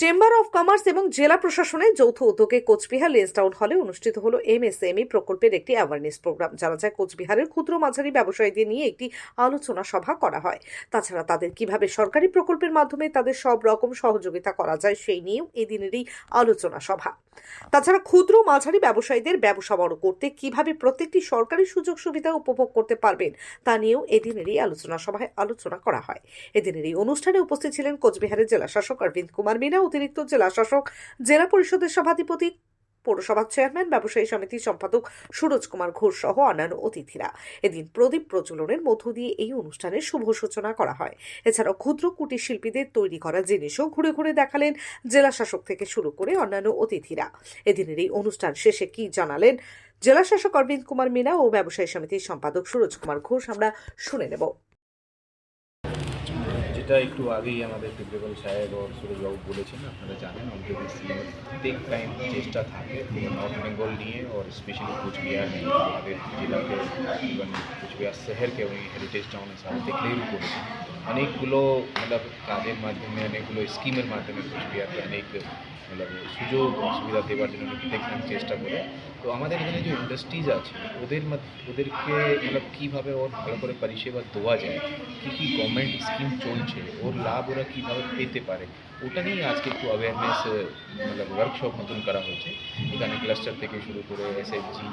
Chamber of commerce এবং জেলা প্রশাসনের যৌথ উদ্যোগে কোচবিহার লেস টাউন হলে অনুষ্ঠিত হলো এমএসএমই প্রকল্পের একটি অ্যাওয়ারনেস প্রোগ্রাম জানা যায়, কোচবিহারের ক্ষুদ্র মাঝারি ব্যবসায়ীদের নিয়ে একটি আলোচনা সভা করা হয়। তাছাড়া তাদের কীভাবে সরকারি প্রকল্পের মাধ্যমে তাদের সব রকম সহযোগিতা করা যায়, সেই নিয়েও এই দিনেরই আলোচনা সভা। তাছাড়া ক্ষুদ্র মাঝারি ব্যবসায়ীদের ব্যবসা বড় করতে কীভাবে প্রত্যেকটি সরকারি সুযোগ সুবিধা উপভোগ করতে পারবেন, তা নিয়েও এদিনেরই আলোচনা সভায় আলোচনা করা হয়। এদিনের এই অনুষ্ঠানে উপস্থিত ছিলেন কোচবিহারের জেলা শাসক অরবিন্দ কুমার মিনা অতিরিক্ত জেলা শাসক, জেলা পরিষদের সভাধিপতি পৌরসভার চেয়ারম্যান, ব্যবসায়ী সমিতির সম্পাদক সুরজ কুমার ঘোষ সহ অন্যান্য অতিথিরা। এদিন প্রদীপ প্রজ্বলনের মধ্য দিয়ে এই অনুষ্ঠানের শুভ সূচনা করা হয়। এছাড়াও ক্ষুদ্র কুটির শিল্পীদের তৈরি করা জিনিসও ঘুরে ঘুরে দেখালেন জেলা শাসক থেকে শুরু করে অন্যান্য অতিথিরা। এদিনের এই অনুষ্ঠান শেষে কি জানালেন জেলা শাসক অরবিন্দ কুমার মিনা ও ব্যবসায়ী সমিতির সম্পাদক সুরজ কুমার ঘোষ আমরা শুনে নেব। এটা একটু আগেই আমাদের প্রিন্সিপাল সাহেব ও সুরজবাবু বলেছেন, আপনারা জানেন আমাদের প্রত্যেক টাইম চেষ্টা থাকে নর্থ বেঙ্গল নিয়ে ওর স্পেশালি কোচবিহার নিয়ে আমাদের জেলাকে কুচবিহার শহরকে উনি হেরিটেজ টাউন হিসাবে ডিক্লেয়ার করেছেন। অনেকগুলো মতলব কাজের মাধ্যমে, অনেকগুলো স্কিমের মাধ্যমে কুচবিহারকে অনেক মতলব সুযোগ সুবিধা দেওয়ার জন্য দেখেন চেষ্টা করে। তো আমাদের এখানে যে ইন্ডাস্ট্রিজ আছে, ওদের ওদেরকে মতলব কীভাবে ওর ভালো করে পরিষেবা দেওয়া যায়, কী কী গভর্নমেন্ট স্কিম চলছে, ওর লাভ ওরা কীভাবে পেতে পারে, ওটা নিয়ে আজকে একটু অ্যাওয়ারনেস মতলব ওয়ার্কশপ মতন করা হয়েছে এখানে ক্লাস্টার থেকে শুরু করে এসএসজি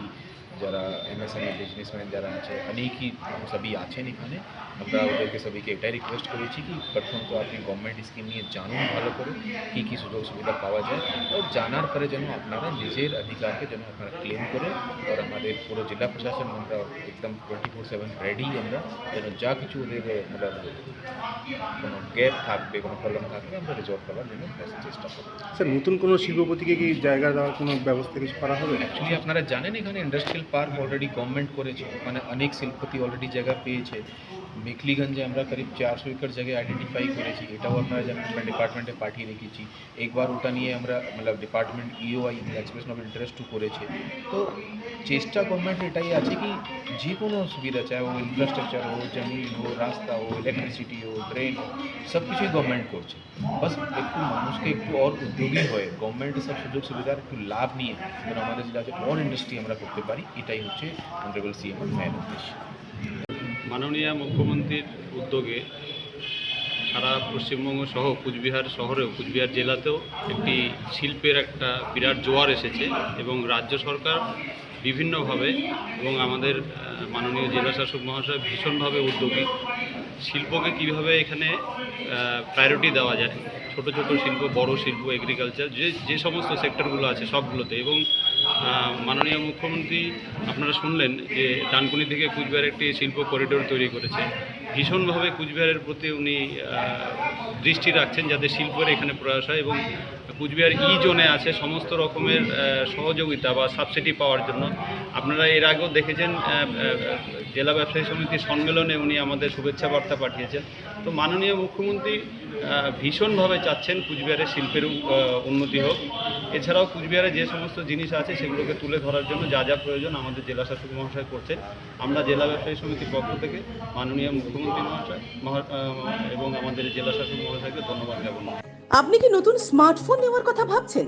যারা এমএসএমই বিজনেসম্যান যারা আছে অনেকই সবই আছেন এখানে। আমরা ওদেরকে সবাইকে এটাই রিকোয়েস্ট করেছি কি প্রথম তো আপনি গভর্নমেন্ট স্কিম নিয়ে জানুন ভালো করে কী কী সুযোগ সুবিধা পাওয়া যায়। ও জানার পরে যেন আপনারা নিজের অধিকারকে যেন আপনারা ক্লেম করে আর আমাদের পুরো জেলা প্রশাসন আমরা একদম টোয়েন্টি ফোর সেভেন রেডি আমরা যেন যা কিছু ওদের মতলব কোনো গ্যাপ থাকবে কোনো প্রবলেম থাকবে আমরা রিজলভ করার জন্য চেষ্টা করব। স্যার নতুন কোনো শিল্পপতিকে কি জায়গা দেওয়ার কোনো ব্যবস্থা কিছু করা হবে? অ্যাকচুয়ালি আপনারা জানেন এখানে ইন্ডাস্ট্রিয়াল পার্ক অলরেডি গভর্নমেন্ট করেছে মানে অনেক শিল্পপতি অলরেডি জায়গা পেয়েছে। মেখলিগঞ্জে আমরা করিব চারশো একর জায়গায় আইডেন্টিফাই করেছি, এটাও জানেন আমরা ডিপার্টমেন্টে পাঠিয়ে রেখেছি। একবার ওটা নিয়ে আমরা মতলব ডিপার্টমেন্ট ইওআই এক্সপ্রেশন অফ ইন্টারেস্টও করেছে। তো চেষ্টা গভর্নমেন্ট এটাই আছে কি যে কোনো সুবিধা চায় ও ইনফ্রাস্ট্রাকচার হোক জমিন হোক রাস্তা হোক ইলেকট্রিসিটি হোক ড্রেন হোক সব কিছুই গভর্নমেন্ট করছে। বাস একটু মানুষকে একটু অর উদ্যোগী হয়ে গভর্নমেন্টের সব সুযোগ সুবিধার একটু লাভ নিয়ে যেন আমাদের জেলাতে অর ইন্ডাস্ট্রি আমরা করতে পারি। এটাই হচ্ছে অনারেবল সিএম এর মেন উদ্দেশ্য মাননীয় মুখ্যমন্ত্রীর উদ্যোগে সারা পশ্চিমবঙ্গ সহ কুচবিহার শহরেও, কুচবিহার জেলাতেও একটি শিল্পের একটা বিরাট জোয়ার এসেছে এবং রাজ্য সরকার বিভিন্নভাবে এবং আমাদের মাননীয় জেলা শাসক মহাশয় ভীষণভাবে উদ্যোগী। শিল্পকে কীভাবে এখানে প্রায়োরিটি দেওয়া যায়? ছোট ছোট শিল্প, বড় শিল্প এগ্রিকালচার যে যে সমস্ত সেক্টরগুলো আছে সবগুলোতে এবং মাননীয় মুখ্যমন্ত্রী, আপনারা শুনলেন যে ডানকুনি থেকে কুচবিহার একটি শিল্প করিডোর তৈরি করেছে। ভীষণভাবে কুচবিহারের প্রতি উনি দৃষ্টি রাখছেন যাতে শিল্পের এখানে প্রয়াস হয় এবং কুচবিহার ই জোনে আছে, সমস্ত রকমের সহযোগিতা বা সাবসিডি পাওয়ার জন্য। আপনারা এর আগেও দেখেছেন জেলা ব্যবসায়ী সমিতির সম্মেলনে উনি আমাদের শুভেচ্ছা বার্তা পাঠিয়েছেন। তো মাননীয় মুখ্যমন্ত্রী ভীষণভাবে চাচ্ছেন কুচবিহারের শিল্পের উন্নতি হোক। এছাড়াও কুচবিহারে যে সমস্ত জিনিস আছে সেগুলোকে তুলে ধরার জন্য যা যা প্রয়োজন আমাদের জেলা শাসক মহাশয় করছেন। আমরা জেলা ব্যবসায়ী সমিতির পক্ষ থেকে মাননীয় মুখ্যমন্ত্রী মহাশয় এবং আমাদের জেলা শাসক মহাশয়কে ধন্যবাদ জ্ঞাপন। আপনি কি নতুন স্মার্টফোন নেওয়ার কথা ভাবছেন?